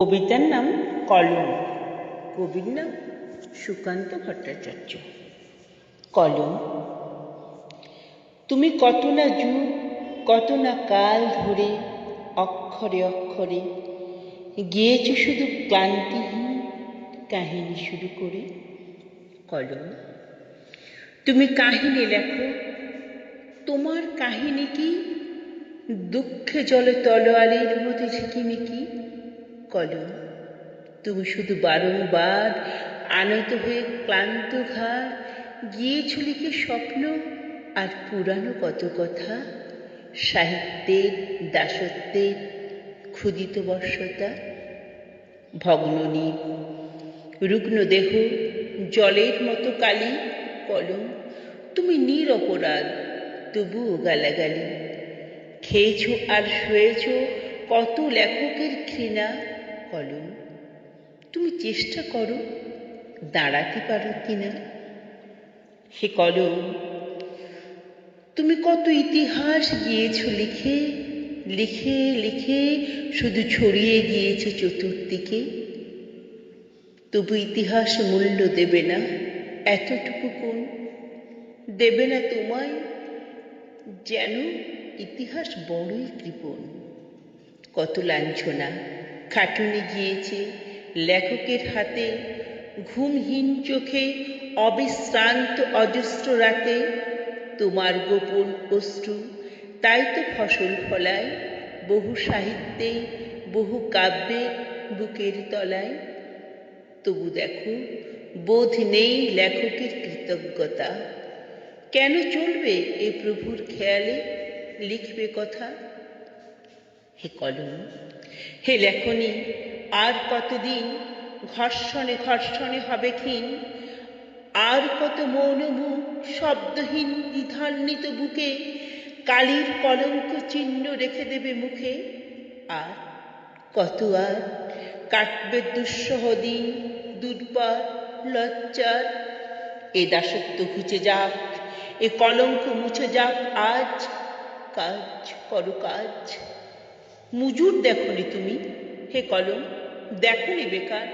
কবিতার নাম কলম। কবির নাম সুকান্ত ভট্টাচার্য। কলম। তুমি কত না যুগ কত না কাল ধরে অক্ষরে অক্ষরে গিয়েছ শুধু ক্লান্তিহীন কাহিনী শুরু করে। কলম। তুমি কাহিনী লেখো তোমার কাহিনী কি? দুঃখে জলে তলোয়ারের মতো ঝিকিমিকি কলম। তুমি শুধু বারংবার আনত হয়ে ক্লান্ত ঘাড় গিয়েছ লিখে স্বপ্ন আর পুরানো কত কথা? সাহিত্যের, দাসত্বের ক্ষুদিত বর্ষতা রুগ্ন দেহ জলের মতো কালি, কলম। তুমি নিরপরাধ তবুও গালাগালি। খেয়েছো আর শুয়েছ কত লেখকের ঘৃণা কলম, তুমি চেষ্টা করো দাঁড়াতে পারো কিনা। হে কলম, তুমি কত ইতিহাস গিয়েছ লিখে লিখে লিখে শুধু ছড়িয়ে গিয়েছে চতুর্দিকে। তবু ইতিহাস মূল্য দেবে না, এতটুকু কোন? দেবে না তোমায় যেন ইতিহাস বড়ই কৃপণ, কত লাঞ্ছনা। খাটুনি গিয়েছে। লেখকের হাতে ঘুমহীন চোখে অবিশ্রান্ত অজস্র রাতে। তোমার গোপন অশ্রু, তাই তো ফসল ফলায়। বহু সাহিত্যে, বহু কাব্যে বুকের তলায়। তবু দেখো, বোধ নেই লেখকের কৃতজ্ঞতা। কেন চলবে এ প্রভুর খেয়ালে? লিখবে কথা। হে কলম হে লেখনি, আর কতদিন? ঘর্ষণে ঘর্ষণে হবে ক্ষীণ। আর কত মৌন মুখ শব্দহীন দ্বিধান্বিত বুকে কালির কলঙ্ক চিহ্ন রেখে দেবে মুখে। আর কত আর কাটবে দুঃসহ দিন, দুর্বার, লজ্জার? এ দাসত্ব ঘুচে যাক, এ কলঙ্ক মুছে যাক, আজ কাজ করো কাজ। মুজুর দেখনি তুমি, হে কলম, দেখনি বেকার,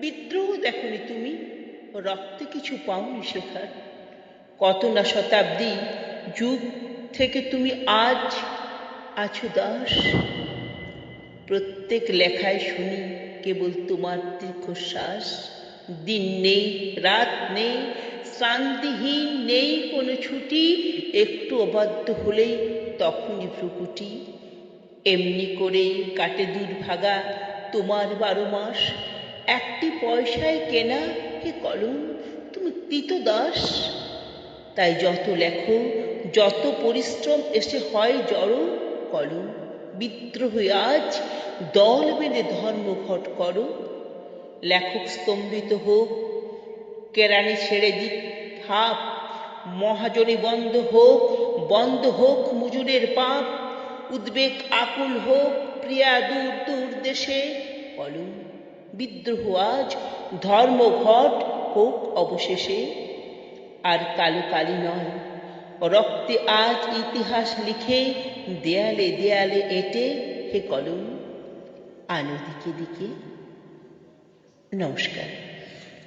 বিদ্রোহ দেখনি তুমি, রক্তে কিছু পাওনি শেখার। কত না শতাব্দী যুগ থেকে তুমি আজ আছো দাস। প্রত্যেক লেখায় শুনি কেবল তোমার দীর্ঘশ্বাস। দিন নেই, রাত নেই, শ্রান্তিহীন নেই কোনো ছুটি, একটু অবাধ্য হলেই তখনই ভ্রুকুটি। এমনি করেই কাটে দুর্ভাগা তোমার বারো মাস। একটি পয়সায় কেনা হে কলম, তুমি দাস। তাই যত লেখো, যত পরিশ্রম এসে হয় জড়ো কলম। বিদ্রোহ আজ দল বেঁধে ধর্মঘট করো। লেখক স্তম্ভিত হোক কেরানি ছেড়ে দিক হাপ মহাজনী বন্ধ হোক বন্ধ হোক মুজুরের পাপ। উদ্বেগ, আকুল হোক, প্রিয়া দূর দূর দেশে। কলম, বিদ্রোহ আজ ধর্মঘট হোক অবশেষে। আর কালো কালি নয়, রক্তে আজ ইতিহাস লিখে দেয়ালে দেয়ালে এটে হে কলম, আলো দিকে দিকে। নমস্কার।